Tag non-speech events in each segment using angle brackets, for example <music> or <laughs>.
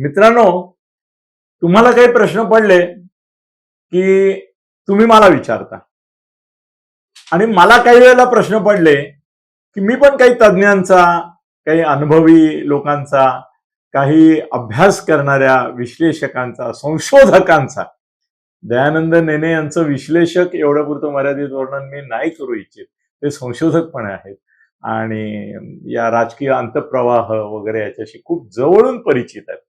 मित्रांनो तुम्हाला काही प्रश्न पडले की तुम्ही मला विचारता. आणि मला काही वेळेला प्रश्न पडले की मी पण काही तज्ज्ञांचा काही अनुभवी लोकांचा काही अभ्यास करणाऱ्या विश्लेषकांचा संशोधकांचा दयानंद नेने यांचं विश्लेषक एवढं पुरतं मर्यादित वर्णन मी नाही करू इच्छित. ते संशोधक पण आहेत. आणि या राजकीय अंतप्रवाह वगैरे याच्याशी खूप जवळून परिचित आहेत.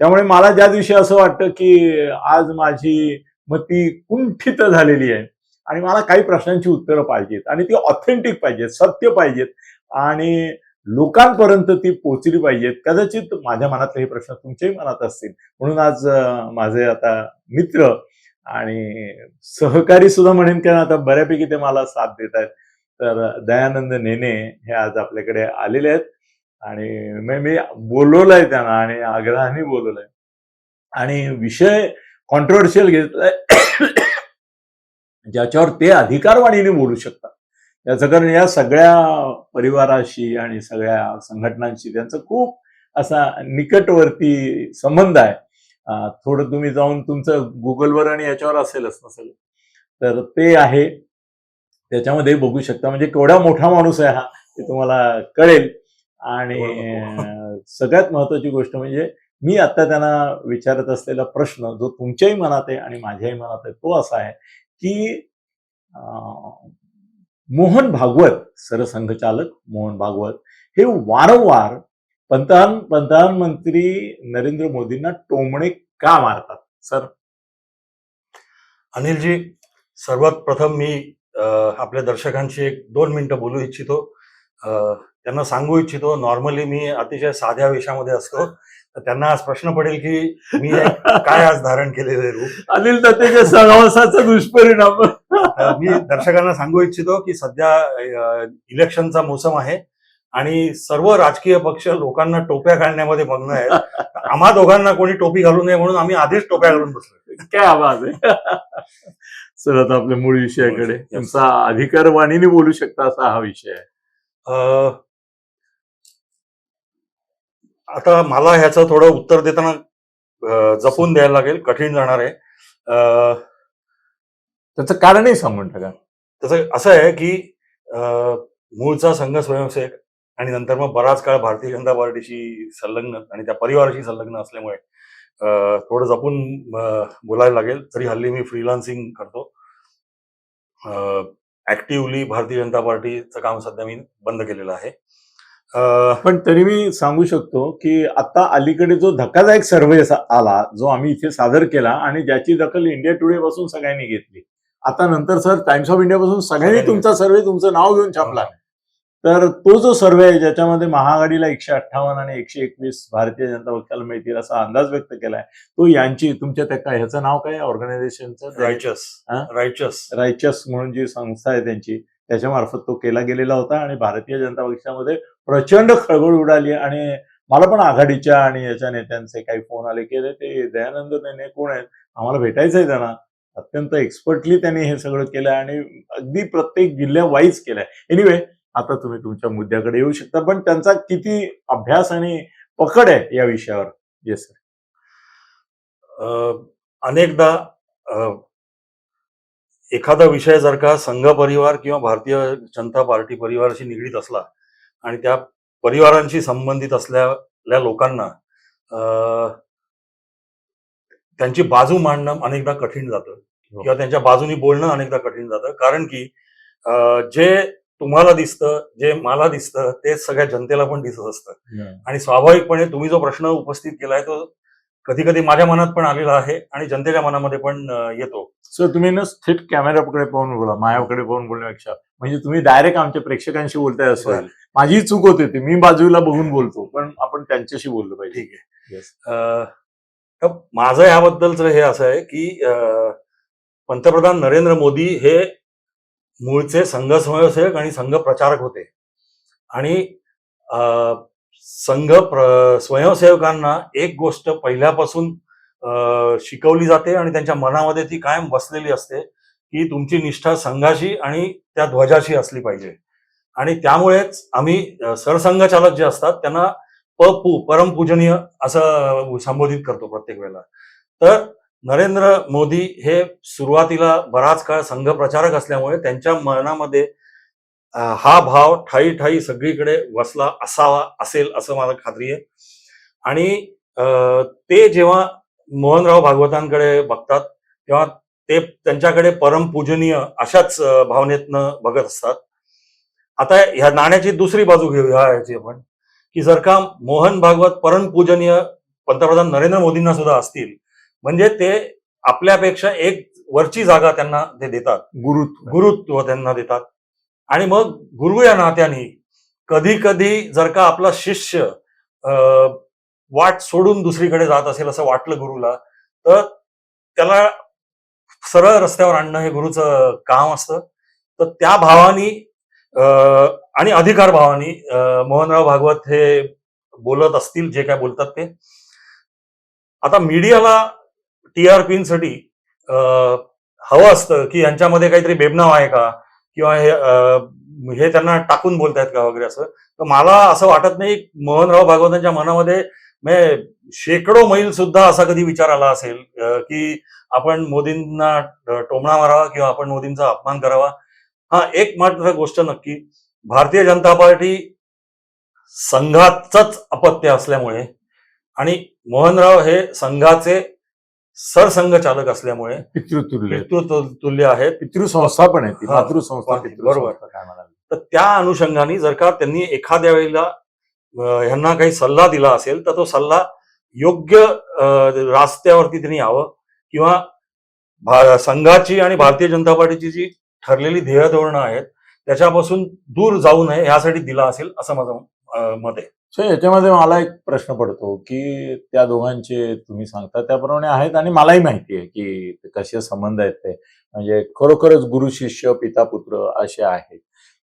त्यामुळे मला ज्या दिवशी असं वाटतं की आज माझी मती कुंठित झालेली आहे आणि मला काही प्रश्नांची उत्तरं पाहिजेत आणि ती ऑथेंटिक पाहिजेत सत्य पाहिजेत आणि लोकांपर्यंत ती पोचली पाहिजेत कदाचित माझ्या मनातले हे प्रश्न तुमच्याही मनात असतील. म्हणून आज माझे आता मित्र आणि सहकारी सुद्धा म्हणेन कारण आता बऱ्यापैकी ते मला साथ देत आहेत. तर दयानंद नेने हे आज आपल्याकडे आलेले आहेत. आणि मी मी बोलवलंय त्यांना आणि आग्रहाने बोलवलंय. आणि विषय कॉन्ट्रोवर्शियल घेतलाय. ज्याच्यावर ते अधिकारवाणीने बोलू शकतात. त्याचं कारण या सगळ्या परिवाराशी आणि सगळ्या संघटनांशी त्यांचं खूप असा निकटवर्ती संबंध आहे. थोडं तुम्ही जाऊन तुमचं गुगलवर आणि याच्यावर असेलच ना सगळं. तर ते आहे. त्याच्यामध्ये बघू शकता. म्हणजे केवढा मोठा माणूस आहे हा ते तुम्हाला कळेल. आणि सगळ्यात महत्वाची गोष्ट म्हणजे मी आता त्यांना विचारत असलेला प्रश्न जो तुमच्याही मनात आहे आणि माझ्याही मनात आहे तो असा आहे की मोहन भागवत सरसंघचालक मोहन भागवत हे वारंवार पंतप्रधान पंतप्रधानमंत्री नरेंद्र मोदींना टोमणे का मारतात सर? अनिलजी सर्वात प्रथम मी आपल्या दर्शकांशी एक दोन मिनिटं बोलू इच्छितो. त्यांना सांगू इच्छितो. नॉर्मली मी अतिशय साध्या वेशामध्ये असतो. तर त्यांना आज प्रश्न पडेल की मी काय आज धारण केलेले रूप? अनिल दत्तेच्या सहवासाचा दुष्परिणाम. मी दर्शकांना सांगू इच्छितो की सध्या इलेक्शनचा मोसम आहे आणि सर्व राजकीय पक्ष लोकांना टोप्या घालण्यामध्ये मग्न आहेत. आम्हा दोघांना कोणी टोपी घालू नये म्हणून आम्ही आधीच टोप्या घालून बसलो. काय आवाज आहे? सर आता आपल्या मूळ विषयाकडे. Yes. तुमचा अधिकारवाणीने बोलू शकता असा हा विषय आहे. आता मला ह्याचं थोडं उत्तर देताना जपून द्यायला लागेल कठीण जाणार आहे. त्याचं कारणही सांगून टाका. त्याचं असं आहे की मूळचा संघ स्वयंसेवक आणि नंतर मग बराच काळ भारतीय जनता पार्टीशी संलग्न आणि त्या परिवाराशी संलग्न असल्यामुळे थोडं जपून बोलायला लागेल. तरी हल्ली मी फ्रीलान्सिंग करतो. ऍक्टिव्हली भारतीय जनता पार्टीचं काम सध्या मी बंद केलेलं आहे. पण तरी मी सांगू शकतो की आता अलीकडे जो धक्कादायक सर्व्हे आला जो आम्ही इथे सादर केला आणि ज्याची दखल इंडिया टुडे पासून सगळ्यांनी घेतली. आता नंतर सर टाइम्स ऑफ इंडिया पासून सगळ्यांनी. तुमचा सर्व्हे तुमचं नाव घेऊन छापला. तर तो जो सर्व्हे आहे ज्याच्यामध्ये महाआघाडीला एकशे अठ्ठावन्न आणि एकशे एकवीस भारतीय जनता पक्षाला मिळतील असा अंदाज व्यक्त केलाय तो यांची तुमच्या त्या काय ह्याचं नाव काय? ऑर्गनायझेशनचं रायचस? रायचस रायचस म्हणून जी संस्था आहे त्यांची. त्याच्या मार्फत तो केला गेलेला होता आणि भारतीय जनता पक्षामध्ये प्रचंड खळबळ उडाली आणि मला पण आघाडीच्या आणि याच्या नेत्यांचे काही फोन आले की अरे ते दयानंद नेने कोण आहेत? आम्हाला भेटायचंय त्यांना. अत्यंत एक्सपर्टली त्यांनी हे सगळं केलं आणि अगदी प्रत्येक जिल्ह्या वाईज केलंय. एनिवे आता तुम्ही तुमच्या मुद्द्याकडे येऊ शकता पण त्यांचा किती अभ्यास आणि पकड आहे या विषयावर? येस सर अ, अनेकदा एखादा विषय जर का संघ परिवार किंवा भारतीय जनता पार्टी परिवाराशी निगडीत असला आणि त्या परिवारांशी संबंधित असलेल्या लोकांना अ, त्यांची बाजू मांडणं अनेकदा कठीण जातं किंवा त्यांच्या बाजूनी बोलणं अनेकदा कठीण जातं. कारण की जे तुम्हाला दिसतं जे मला दिसतं तेच सगळ्या जनतेला पण दिसत असतं. आणि स्वाभाविकपणे तुम्ही जो प्रश्न उपस्थित केलाय तो कधी कधी माझ्या मनात पण आलेला आहे आणि जनतेच्या मनामध्ये पण येतो. सर तुम्ही ना थेट कॅमेराकडे पाहून बोला माझ्याकडे पाहून बोलण्यापेक्षा. म्हणजे तुम्ही डायरेक्ट आमच्या प्रेक्षकांशी बोलताय असं. माझी चूक होते ती. मी बाजूला बघून बोलतो. पण आपण त्यांच्याशी बोललो पाहिजे. ठीक आहे. माझं याबद्दलच हे असं आहे की पंतप्रधान नरेंद्र मोदी हे मूळचे संघ स्वयंसेवक आणि संघ प्रचारक होते. आणि अ, संघ प्र स्वयंसेवकांना एक गोष्ट पहिल्यापासून शिकवली जाते आणि त्यांच्या मनामध्ये ती कायम बसलेली असते की तुमची निष्ठा संघाशी आणि त्या ध्वजाशी असली पाहिजे. आणि त्यामुळेच आम्ही सरसंघचालक जे असतात त्यांना पपू परमपूजनीय असं संबोधित करतो प्रत्येक वेळेला. तर नरेंद्र मोदी हे सुरुवातीला बराच काळ संघ प्रचारक असल्यामुळे त्यांच्या मनामध्ये हा भाव ठाई ठाई सगळीकडे वसला असावा असेल असं मला खात्री आहे. आणि ते जेव्हा मोहनराव भागवतांकडे बघतात तेव्हा ते त्यांच्याकडे परमपूजनीय अशाच भावनेतनं बघत असतात. आता ह्या नाण्याची दुसरी बाजू घेऊया याची आपण की जर का मोहन भागवत परमपूजनीय पंतप्रधान नरेंद्र मोदींना सुद्धा असतील म्हणजे ते आपल्यापेक्षा एक वरची जागा त्यांना ते देतात. गुरुत्व. गुरुत्व त्यांना देतात. आणि मग गुरु या नात्याने कधी कधी जर का आपला शिष्य अं, वाट सोडून दुसरीकडे जात असेल असं वाटलं गुरुला तर त्याला सरळ रस्त्यावर आणणं हे गुरुचं काम असतं. तर त्या भावानी आणि अधिकार भावानी अं, मोहनराव भागवत हे बोलत असतील जे काय बोलतात ते. आता मीडियाला टीआरपीसाठी हवं असतं की यांच्यामध्ये काहीतरी बेबनाव आहे का? किंवा हे हे त्यांना टाकून बोलतायत का वगैरे असं. तर मला असं वाटत नाही मोहनराव भागवतांच्या मनामध्ये म्हणजे शेकडो मैल सुद्धा असा कधी विचार आला असेल की आपण मोदींना टोमणा मारावा किंवा आपण मोदींचा अपमान करावा. हा एक मात्र गोष्ट नक्की. भारतीय जनता पार्टी संघाचंच अपत्य असल्यामुळे आणि मोहनराव हे संघाचे सरसंघ चालक असल्यामुळे पितृतुल्य पितृ तुल्य आहेत पितृसंस्था पण आहे. मातृसंस्था बरोबर. तर त्या अनुषंगाने जर का त्यांनी एखाद्या वेळेला ह्यांना काही सल्ला दिला असेल तर तो सल्ला योग्य रास्त्यावरती त्यांनी यावं किंवा संघाची आणि भारतीय जनता पार्टीची जी ठरलेली ध्येय धोरणं आहेत त्याच्यापासून दूर जाऊ नये यासाठी दिला असेल असं माझं मत आहे सो याच्यामध्ये मला एक प्रश्न पडतो की त्या दोघांचे तुम्ही सांगता त्याप्रमाणे आहेत आणि मलाही माहिती आहे की कसे संबंध आहेत ते. म्हणजे खरोखरच गुरु शिष्य पिता पुत्र असे आहेत.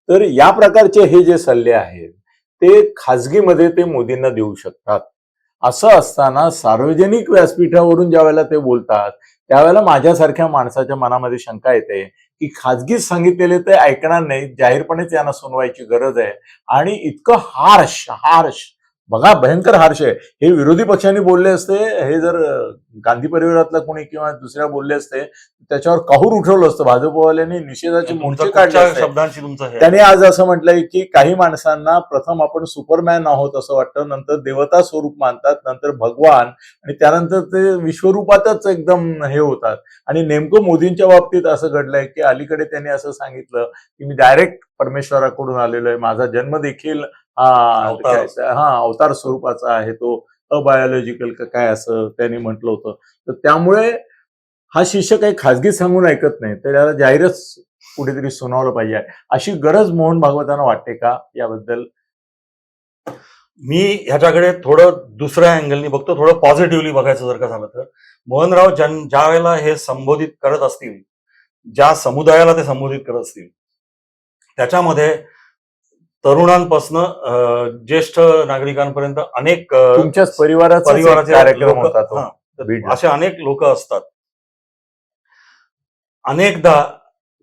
तर या प्रकारचे हे जे सल्ले आहेत ते खाजगीमध्ये ते मोदींना देऊ शकतात. असं असताना सार्वजनिक व्यासपीठावरून ज्या वेळेला ते बोलतात त्यावेळेला माझ्यासारख्या माणसाच्या मनामध्ये शंका येते की खाजगी सांगितलेले ते ऐकणार नाही जाहीरपणेच यांना सुनवायची गरज आहे. आणि इतकं हार्श हार्श बघा भयंकर हार्श आहे. हे विरोधी पक्षांनी बोलले असते हे जर गांधी परिवारातला कोणी किंवा दुसऱ्या बोलले असते त्याच्यावर काहूर उठवलं असतं. भाजपवाल्यांनी निषेधाचे मोर्चे काढले शब्दांशी तुमचं? त्याने आज असं म्हटलंय की काही माणसांना प्रथम आपण सुपरमॅन आहोत असं वाटतं नंतर देवता स्वरूप मानतात नंतर भगवान आणि त्यानंतर ते विश्वरूपातच एकदम हे होतात. आणि नेमकं मोदींच्या बाबतीत असं घडलंय की अलीकडे त्यांनी असं सांगितलं की मी डायरेक्ट परमेश्वराकडून आलेलो आहे. माझा जन्म देखील हा अवतार. हा अवतार स्वरूपाचा आहे तो. अबायोलॉजिकल का काय असं त्यांनी म्हटलं होतं. तर त्यामुळे हा शिष्य काही खाजगी सांगून ऐकत नाही. तर याला जाहीरच कुठेतरी सुनावलं पाहिजे. अशी गरज मोहन भागवतांना वाटते का याबद्दल? मी ह्याच्याकडे थोडं दुसऱ्या अँगलनी बघतो. थोडं पॉझिटिव्हली बघायचं जर का झालं तर. मोहनराव जन ज्या वेळेला हे संबोधित करत असतील ज्या समुदायाला ते संबोधित करत असतील त्याच्यामध्ये तरुणांपासनं ज्येष्ठ नागरिकांपर्यंत अनेक अं, तुमच्याच परिवाराचा परिवाराचे कार्यक्रम लोकं- होता तो हां, तर बीडला. असे अनेक लोक असतात अनेकदा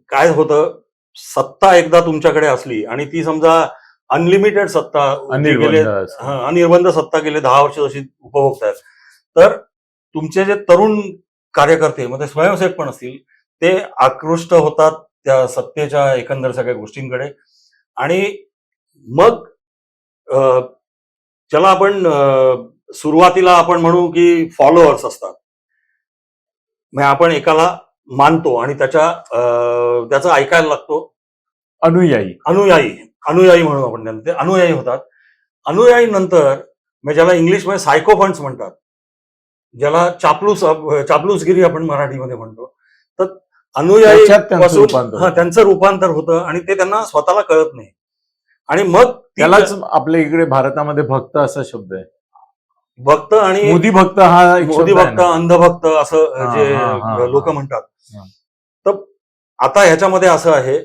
काय होतं सत्ता एकदा तुमच्याकडे असली आणि ती समजा अनलिमिटेड सत्ता जी गेले अनिर्बंध. हा, सत्ता गेले दहा वर्ष जशी उपभोगतायत तर तुमचे जे तरुण कार्यकर्ते मग ते स्वयंसेवक पण असतील ते आकृष्ट होतात त्या सत्तेच्या एकंदर सगळ्या गोष्टींकडे आणि मग अं, ज्याला आपण सुरुवातीला आपण म्हणू की फॉलोअर्स असतात. मग आपण एकाला मानतो आणि त्याच्या त्याचं ऐकायला लागतो. अनुयायी. अनुयायी. अनुयायी म्हणून आपण त्यांना ते अनुयायी होतात. अनुयायी नंतर म्हणजे ज्याला इंग्लिशमध्ये सायकोफंट्स म्हणतात ज्याला चापलूस चापलूसगिरी आपण मराठीमध्ये म्हणतो तर अनुयायी हा. त्यांचं रूपांतर होतं आणि ते त्यांना स्वतःला कळत नाही. आणि मग त्यालाच आपल्या इकडे भारतामध्ये भक्त असा शब्द आहे भक्त आणि मोदी भक्त हा मोदी भक्त. अंधभक्त असं जे लोक. म्हणतात. तर आता ह्याच्यामध्ये असं आहे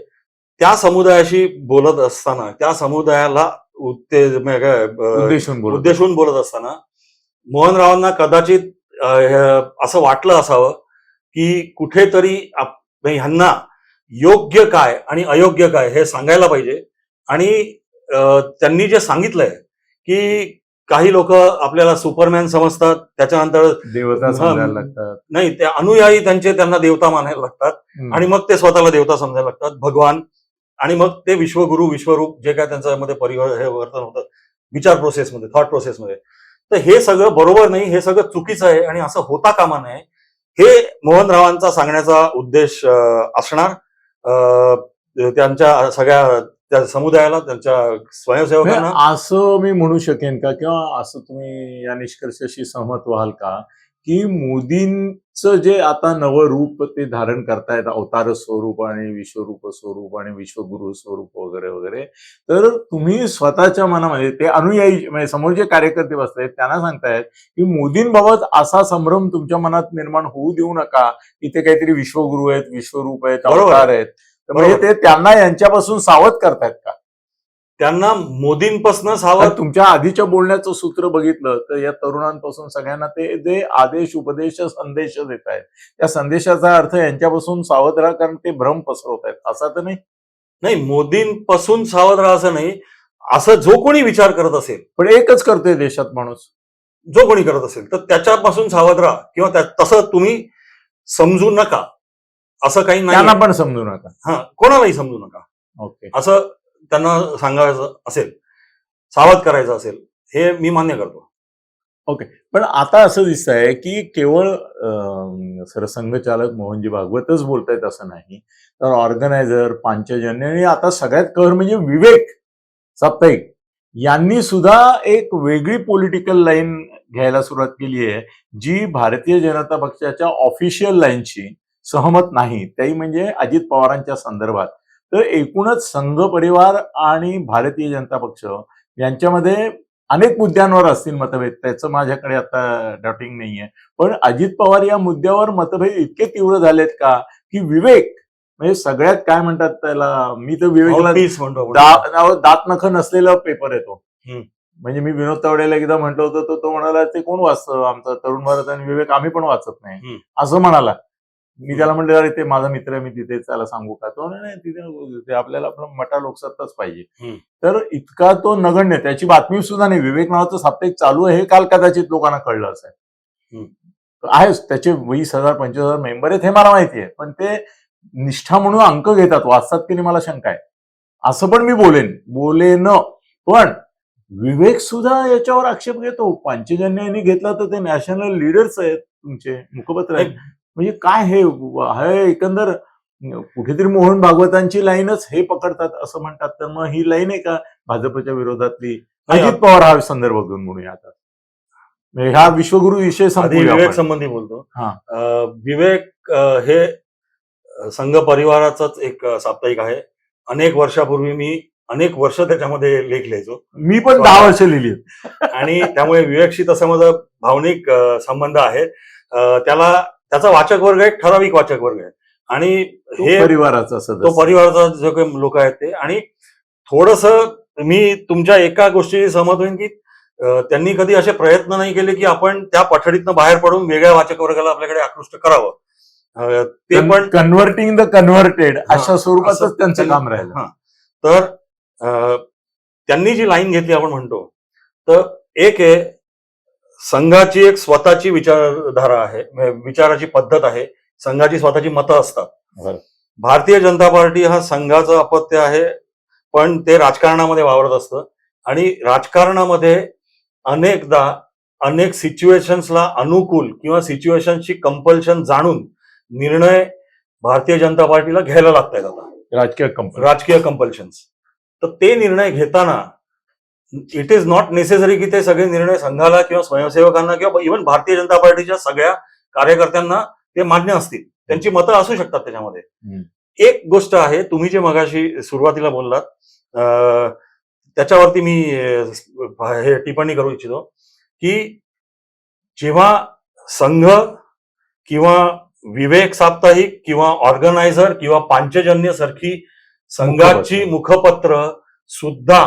त्या समुदायाशी बोलत असताना त्या समुदायाला उत्तेज उद्देशून बोलत उद्देशून बोलत असताना मोहनरावांना कदाचित असं वाटलं असावं की कुठेतरी ह्यांना योग्य काय आणि अयोग्य काय हे सांगायला पाहिजे आणि त्यांनी जे सांगितलंय की काही लोक आपल्याला सुपरमॅन समजतात त्याच्यानंतर देवता समजायला लागतात. नाही ते अनुयायी त्यांचे त्यांना देवता मानायला लागतात. आणि मग ते स्वतःला देवता समजायला लागतात भगवान. आणि मग ते विश्वगुरु विश्वरूप जे काय त्यांच्यामध्ये परिवर्तन हे वर्तन होतं विचार प्रोसेसमध्ये थॉट प्रोसेसमध्ये तर हे सगळं बरोबर नाही हे सगळं चुकीचं आहे आणि असं होता कामा नये. हे मोहनरावांचा सांगण्याचा उद्देश असणार. त्यांच्या सगळ्या त्या समुदायाला त्यांच्या स्वयंसेवकांना? असं मी म्हणू शकेन का किंवा असं तुम्ही या निष्कर्षाशी सहमत व्हाल का की मोदींचं जे आता नवं रूप ते धारण करतायत अवतार स्वरूप आणि विश्वरूप स्वरूप आणि विश्वगुरु स्वरूप वगैरे वगैरे तर तुम्ही स्वतःच्या मनामध्ये ते अनुयायी म्हणजे समोर जे कार्यकर्ते बसतायत त्यांना सांगतायत की मोदींबाबत असा संभ्रम तुमच्या मनात निर्माण होऊ देऊ नका. की ते काहीतरी विश्वगुरु आहेत विश्वरूप आहेत. अवतार आहेत. म्हणजे ते त्यांना यांच्यापासून सावध करतायत का? त्यांना मोदींपासून सावध तुमच्या आधीच्या बोलण्याचं सूत्र बघितलं तर या तरुणांपासून सगळ्यांना ते जे आदेश उपदेश संदेश देत आहेत त्या संदेशाचा अर्थ यांच्यापासून सावध राहा कारण ते भ्रम पसरवत आहेत असा तर नाही? नाही मोदींपासून सावध राहा असं नाही. असं जो कोणी विचार करत असेल पण एकच करतोय देशात माणूस. जो कोणी करत असेल तर त्याच्यापासून सावध राहा. किंवा तसं तुम्ही समजू नका. असं काही त्यांना नाही पण समजू नका. हा कोणालाही समजू नका. ओके. असं त्यांना सांगायचं असेल सावध करायचं असेल हे मी मान्य करतो. पण आता असं दिसत आहे की केवळ अं, सरसंघचालक मोहनजी भागवतच बोलतायत असं नाही. तर ऑर्गनायझर पांचजन्य आणि आता सगळ्यात कहर म्हणजे विवेक साप्ताहिक यांनी सुद्धा एक वेगळी पॉलिटिकल लाईन घ्यायला सुरुवात केली आहे जी भारतीय जनता पक्षाच्या ऑफिशियल लाईनशी सहमत नाही. त्याही म्हणजे अजित पवारांच्या संदर्भात. तर एकूणच संघ परिवार आणि भारतीय जनता पक्ष यांच्यामध्ये अनेक मुद्द्यांवर असतील मतभेद. त्याचं माझ्याकडे आता डॉटिंग नाहीये. पण अजित पवार या मुद्द्यावर मतभेद इतके तीव्र झालेत का? की विवेक म्हणजे सगळ्यात काय म्हणतात त्याला? मी तर विवेकला म्हणतो दात नख नसलेला पेपर येतो. म्हणजे मी विनोद तावडेला एकदा म्हटलं होतं तर तो म्हणाला ते कोण वाचतं? आमचा तरुण भारत आणि विवेक आम्ही पण वाचत नाही. असं म्हणाला. मी त्याला म्हटलं अरे ते माझा मित्र आहे, मी तिथे त्याला सांगू का? तो नाही तिथे. ते आपल्याला आपलं मटा लोकसत्ताच पाहिजे. तर इतका तो नगण्य त्याची बातमी सुद्धा नाही. विवेक नावाचं साप्ताहिक चालू आहे हे काल कदाचित लोकांना कळलं असेल. आहेच त्याचे वीस हजार पंचवीस हजार मेंबर आहेत हे मला माहिती आहे. पण ते निष्ठा म्हणून अंक घेतात. वाचतात की नाही मला शंका आहे. असं पण मी बोलेन. बोलेन. पण विवेक सुद्धा याच्यावर आक्षेप घेतो. पांचजन्य यांनी घेतला तर ते नॅशनल लिडर्स आहेत तुमचे मुखपत्र आहेत. म्हणजे काय हे? हे एकंदर कुठेतरी मोहन भागवतांची लाईनच हे पकडतात असं म्हणतात. तर मग ही लाईन आहे का भाजपच्या विरोधातली? अजित पवार हा संदर्भ घेऊन म्हणूया आता. म्हणजे हा विश्वगुरु विषय विवेक. संबंधी बोलतो. हा. विवेक हे संघ परिवाराचाच एक साप्ताहिक आहे. अनेक वर्षापूर्वी मी अनेक वर्ष त्याच्यामध्ये लेख लिहायचो. मी पण दहा वर्ष लिहिली. आणि त्यामुळे विवेकशी तसं माझा भावनिक संबंध आहे. त्याला त्याचा वाचक वर्ग आहे ठराविक वाचक वर्ग आहे. आणि हे परिवाराचा तो परिवाराचा जो काही लोक आहेत ते. आणि थोडस मी तुमच्या एका गोष्टी सहमत होईन की त्यांनी कधी असे प्रयत्न नाही केले की आपण त्या पठडीतनं बाहेर पडून वेगळ्या वाचक वर्गाला आपल्याकडे आकृष्ट करावं. ते पण कन्व्हर्टिंग द कन्व्हर्टेड अशा स्वरूपातच त्यांचं काम राहिलं. हा. तर त्यांनी जी लाईन घेतली आपण म्हणतो तर एक आहे संघाची एक स्वतःची विचारधारा आहे विचाराची पद्धत आहे संघाची स्वतःची मतं असतात. भारतीय जनता पार्टी हा संघाचं अपत्य आहे पण ते राजकारणामध्ये वावरत असतं आणि राजकारणामध्ये अनेकदा अनेक सिच्युएशन्सला अनुकूल किंवा सिच्युएशनची कंपल्शन जाणून निर्णय भारतीय जनता पार्टीला घ्यायला लागतात आता. राजकीय राजकीय कंपल्शन्स. तर ते निर्णय घेताना इट इज नॉट नेसेसरी की ते सगळे निर्णय संघाला किंवा स्वयंसेवकांना किंवा इव्हन भारतीय जनता पार्टीच्या सगळ्या कार्यकर्त्यांना ते मान्य असतील. त्यांची मतं असू शकतात त्याच्यामध्ये. एक गोष्ट आहे तुम्ही जे मगाशी सुरुवातीला बोललात अं, त्याच्यावरती मी हे टिप्पणी करू इच्छितो की जेव्हा संघ किंवा विवेक साप्ताहिक किंवा ऑर्गनायझर किंवा पांचजन्य सारखी संघाची मुखपत्र सुद्धा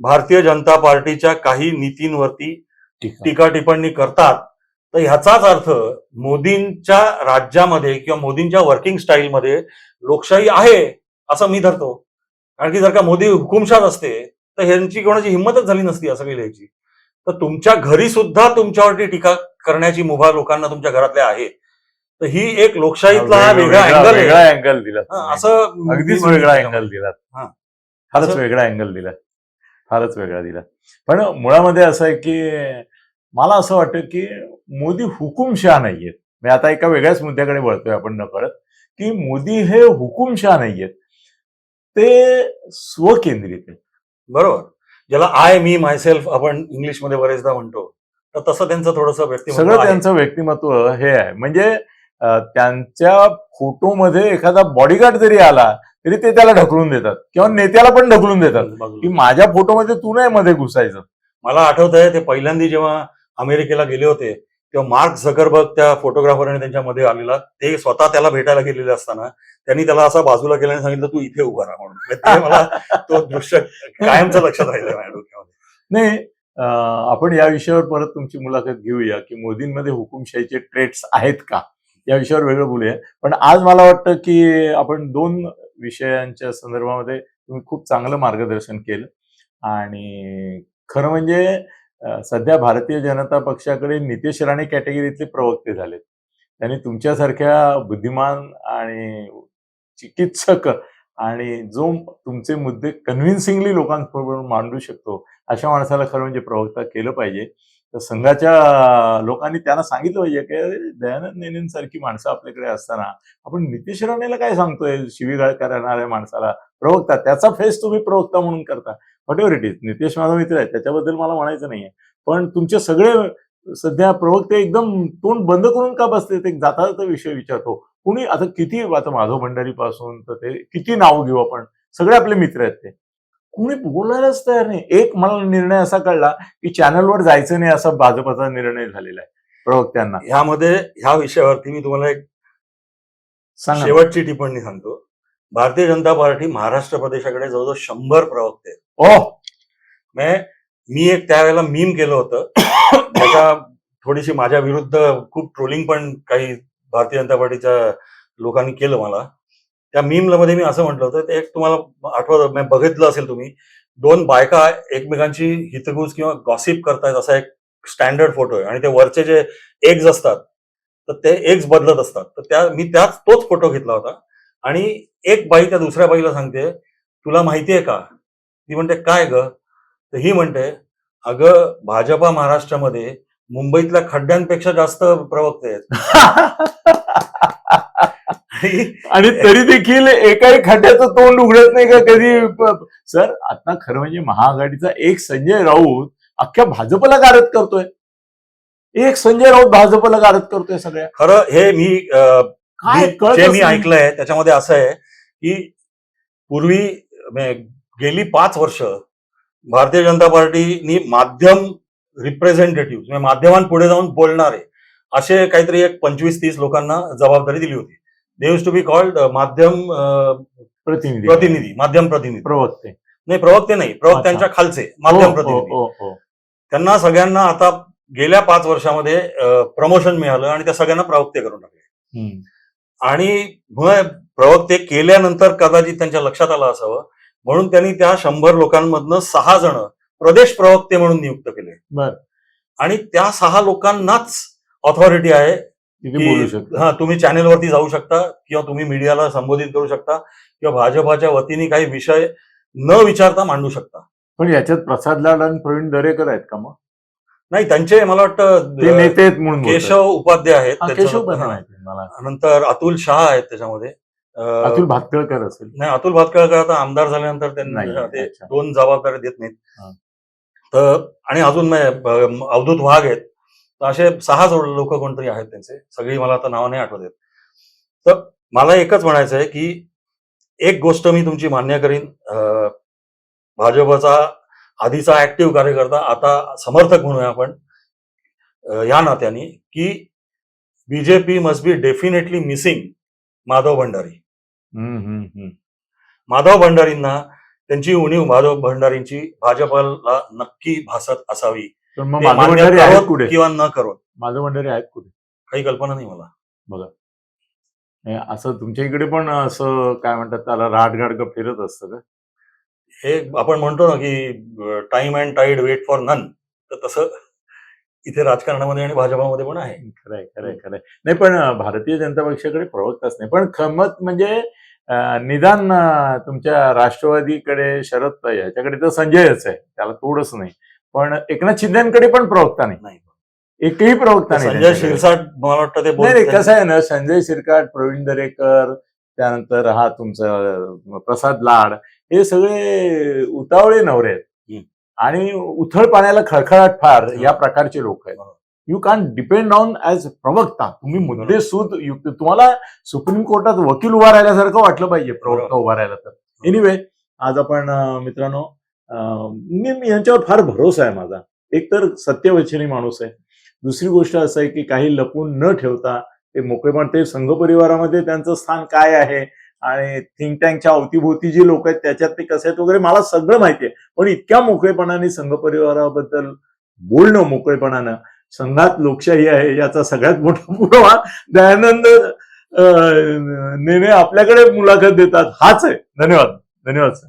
भारतीय जनता पार्टीच्या काही नीतींवरती. टीका टिप्पणी करतात तर ह्याचाच अर्थ मोदींच्या राज्यामध्ये किंवा मोदींच्या वर्किंग स्टाईलमध्ये लोकशाही आहे असं मी धरतो कारण की जर का मोदी हुकुमशाह असते तर ह्यांची कोणाची हिंमतच झाली नसती असं काही लिहायची तर तुमच्या घरी सुद्धा तुमच्यावरती टीका करण्याची मुभा लोकांना तुमच्या घरातल्या आहे तर ही एक लोकशाहीतला वेगळा अँगल वेगळा अँगल दिला हा, असं अगदीच वेगळा. अँगल दिला हा. असं- वेगळा अँगल दिला फारच वेगळा दिला. पण मुळामध्ये असं आहे की मला असं वाटतं की मोदी हुकुमशहा नाहीयेत. मी आता एका वेगळ्याच मुद्द्याकडे वळतोय आपण न करत की मोदी हे हुकुमशहा नाहीयेत. ते स्वकेंद्रित आहेत. बरोबर. ज्याला आय मी मायसेल्फ आपण इंग्लिशमध्ये बरेचदा म्हणतो तर तसं त्यांचं थोडंसं व्यक्तिमत्व सगळं. त्यांचं व्यक्तिमत्व हे आहे. म्हणजे त्यांच्या फोटोमध्ये एखादा बॉडीगार्ड जरी आला तरी ते त्याला ढकलून देतात. किंवा नेत्याला पण ढकलून देतात. की. माझ्या फोटोमध्ये तू नाही मध्ये घुसायचं. मला आठवत आहे ते पहिल्यांदा जेव्हा अमेरिकेला गेले होते तेव्हा मार्क झकरबर्ग त्या फोटोग्राफरने त्यांच्यामध्ये आलेला ते स्वतः त्याला भेटायला गेलेले असताना त्यांनी त्याला असा बाजूला केलं आणि सांगितलं तू इथे उभा राहा म्हणून. म्हणजे मला तो दृश्य कायमचं लक्षात राहिलं माझ्या डोक्यामध्ये. नाही आपण या विषयावर परत तुमची मुलाखत घेऊया की मोदींमध्ये हुकुमशाहीचे ट्रेट्स आहेत का? या विषयावर वेगळं बोलूया. पण आज मला वाटतं की आपण दोन विषयांच्या संदर्भामध्ये तुम्ही खूप चांगलं मार्गदर्शन केलं. आणि खरं म्हणजे सध्या भारतीय जनता पक्षाकडे नितेश राणे कॅटेगरीतले प्रवक्ते झालेत. त्यांनी तुमच्यासारख्या बुद्धिमान आणि चिकित्सक आणि जो तुमचे मुद्दे कन्व्हिन्सिंगली लोकांबरोबर मांडू शकतो अशा माणसाला खरं म्हणजे प्रवक्ता केलं पाहिजे. तर संघाच्या लोकांनी त्यांना सांगितलं पाहिजे की दयानंद नेनेंसारखी माणसं आपल्याकडे असताना आपण नितेश राणेला काय सांगतोय शिवीगाळ करणाऱ्या माणसाला? प्रवक्ता त्याचा फेस तुम्ही प्रवक्ता म्हणून करता. Whatever it is Nitesh माझा मित्र आहे त्याच्याबद्दल मला म्हणायचं नाहीये. पण तुमचे सगळे सध्या प्रवक्ते एकदम तोंड बंद करून का बसते ते जाता जाता विषय विचारतो. कुणी आता किती आता माधव भंडारी पासून तर ते किती नाव घेऊ आपण? सगळे आपले मित्र आहेत ते. कुणी बोलायलाच तयार नाही. एक मला निर्णय असा कळला की चॅनलवर जायचं नाही असा भाजपचा निर्णय झालेला आहे प्रवक्त्यांना. ह्यामध्ये ह्या विषयावरती मी तुम्हाला एक सांगा शेवटची टिप्पणी सांगतो. भारतीय जनता पार्टी महाराष्ट्र प्रदेशाकडे जवळजवळ शंभर प्रवक्ते. ओ मी एक त्यावेळेला मीम केलं होतं. त्याच्या थोडीशी माझ्या विरुद्ध खूप ट्रोलिंग पण काही भारतीय जनता पार्टीच्या लोकांनी केलं मला. त्या मीमला मध्ये मी असं म्हटलं होतं ते एक तुम्हाला आठवत बघितलं असेल तुम्ही दोन बायका एकमेकांची हितगुज किंवा गॉसिप करतायत असा एक स्टँडर्ड फोटो आहे. आणि ते वरचे जे एग्ज असतात तर ते एग्ज बदलत असतात. तर त्या मी त्याच तोच फोटो घेतला होता. आणि एक बाई त्या दुसऱ्या बाईला सांगते तुला माहितीये का? ती म्हणते काय ग? तर ही म्हणते अगं भाजपा महाराष्ट्रामध्ये मुंबईतल्या खड्ड्यांपेक्षा जास्त प्रवक्ते आहेत. <laughs> आणि तरी देखील एकाही खड्ड्याचं तोंड उघडत नाही का कधी? सर आता खरं म्हणजे महाआघाडीचा एक संजय राऊत अख्ख्या भाजपला गारद करतोय. एक संजय राऊत भाजपला गारद करतोय सगळ्या. खरं हे मी काय जे मी. ऐकलंय त्याच्यामध्ये असं आहे की पूर्वी गेली पाच वर्ष भारतीय जनता पार्टीनी माध्यम रिप्रेझेंटेटिव्ह म्हणजे माध्यमांपुढे जाऊन बोलणारे असे काहीतरी एक पंचवीस तीस लोकांना जबाबदारी दिली होती. They used to be called माध्यम प्रतिनिधी. प्रतिनिधी माध्यम प्रतिनिधी. प्रवक्ते. नाही प्रवक्ते नाही प्रवक्त्यांच्या खालचे माध्यम हो, प्रतिनिधी. हो, हो, हो. त्यांना सगळ्यांना आता गेल्या पाच वर्षामध्ये प्रमोशन मिळालं आणि त्या सगळ्यांना प्रवक्ते करून टाकले. आणि प्रवक्ते केल्यानंतर कदाचित त्यांच्या लक्षात आलं असावं म्हणून त्यांनी त्या शंभर लोकांमधनं सहा जण प्रदेश प्रवक्ते म्हणून नियुक्त केले. बर. आणि त्या सहा लोकांनाच ऑथॉरिटी आहे हा तुम्ही चॅनेलवरती जाऊ शकता किंवा तुम्ही मीडियाला संबोधित करू शकता किंवा भाजपाच्या वतीने काही विषय न विचारता मांडू शकता पण याच्यात प्रसाद लाड आणि प्रवीण दरेकर आहेत का मग नाही त्यांचे मला ते वाटतं नेते आहेत म्हणून. केशव उपाध्याय आहेत हा, केशव हा. नंतर अतुल शहा आहेत त्याच्यामध्ये अतुल भातकळकर असेल नाही अतुल भातखळकर आता आमदार झाल्यानंतर त्यांनी. दोन जबाबदाऱ्या देत नाहीत हा. तर आणि अजून अवधूत वाघ आहेत तर असे सहा लोक कोणतरी आहेत त्यांचे. सगळी मला आता नावं नाही आठवत आहेत. तर मला एकच म्हणायचं आहे की एक गोष्ट मी तुमची मान्य करीन भाजपचा आधीचा ऍक्टिव्ह कार्यकर्ता आता समर्थक म्हणूया आपण या नात्याने की BJP must be definitely missing Madhav Bhandari. Madhav भंडारींना त्यांची उणीव माधव भंडारींची भाजपला नक्की भासत असावी. पण मग ते मान्य भंडारी आहेत कुठे? किंवा न करोत माधव भंडारी आहेत कुठे? काही कल्पना नाही मला. हे असं तुमच्या इकडे पण असं काय म्हणतात त्याला राडगाडग फिरत असतं का? हे आपण म्हणतो ना की time and tide wait for none तर तसं इथे राजकारणामध्ये आणि भाजपामध्ये पण आहे. खरंय खरंय खरंय. नाही पण भारतीय जनता पक्षाकडे प्रवक्ताच नाही. पण खमत म्हणजे अं, निदान अं, तुमच्या राष्ट्रवादीकडे शरद याच्याकडे तर संजयच आहे. त्याला तोडच नाही. पण एकनाथ शिंदेकडे पण प्रवक्ता नाही नाही एकही प्रवक्ता नाही संजय. शिरसाट मला वाटतं ते नाही कसं आहे ना संजय शिरकाट प्रवीण दरेकर त्यानंतर हा तुमचा प्रसाद लाड हे सगळे उतावळे नवरे आहेत. आणि उथळ पाण्याला खळखळाट फार. या प्रकारचे लोक आहेत. You can depend on as प्रवक्ता तुम्ही मुद्दे सूद युक्त तुम्हाला सुप्रीम कोर्टात वकील उभा राहिल्यासारखं वाटलं पाहिजे प्रवक्ता. उभा राहिला तर एनिवे आज आपण मित्रांनो मी यांच्यावर फार भरोसा आहे माझा. एक तर सत्यवचनी माणूस आहे. दुसरी गोष्ट असं आहे की काही लपून न ठेवता ते मोकळेपण ते संघ परिवारामध्ये त्यांचं स्थान काय आहे? आणि थिंक टँकच्या अवतीभोवती जी लोक आहेत त्याच्यात ते कसे आहेत वगैरे मला सगळं माहिती आहे. पण इतक्या मोकळेपणाने संघ परिवाराबद्दल बोलणं मोकळेपणानं संघात लोकशाही आहे याचा सगळ्यात मोठा पुरावा दयानंद नेने आपल्याकडे मुलाखत देतात. हाच आहे. धन्यवाद. धन्यवाद सर